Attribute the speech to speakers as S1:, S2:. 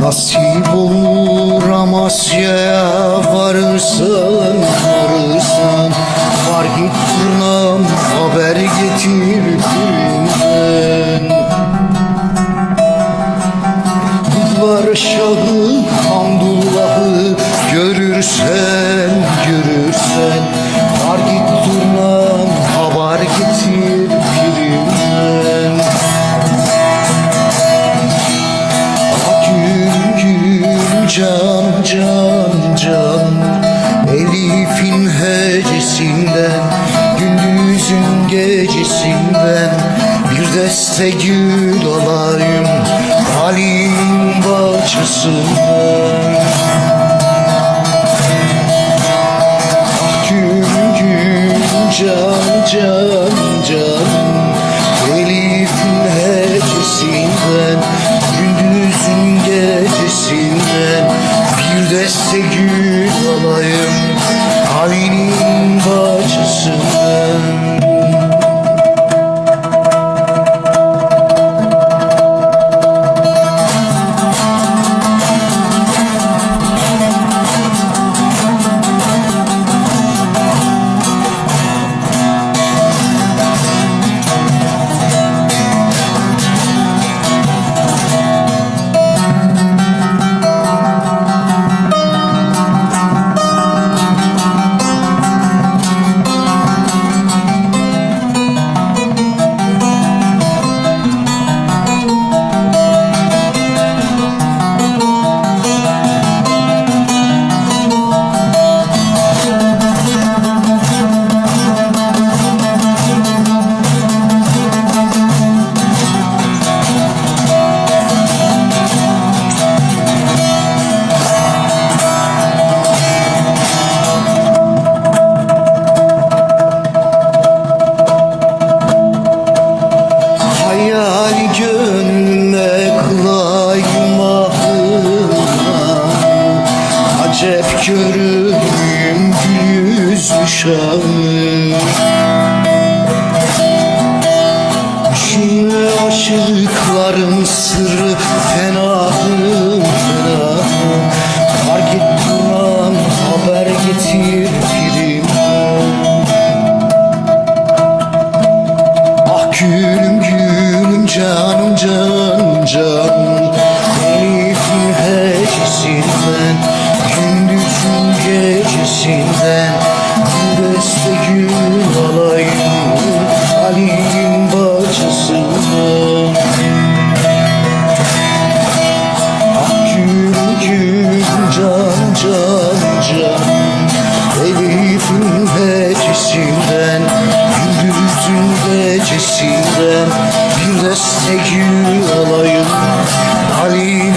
S1: Nasip olur Amasya'ya varırsan varırsan Var git turnam haber getir köyümden Kutlar şahı Hamdullah'ı görürsen ben. Gündüzün gecesinden Bir deste gül alayım. Halim bahçesinden Ah gül gül can can. Acep görünüm gül yüzlü şahım Yine aşıkların sırrı fenahım fenahım Var git haber getir pirim Ah gülüm gülüm canım canım canım Elif'in hecesi ben içinden Gümbeste gül alayım Ali'nin bahçesinden Ah gül gül can can can. Elif'in becesinden Gümbüzün becesinden Bir deste gül alayım Ali'nin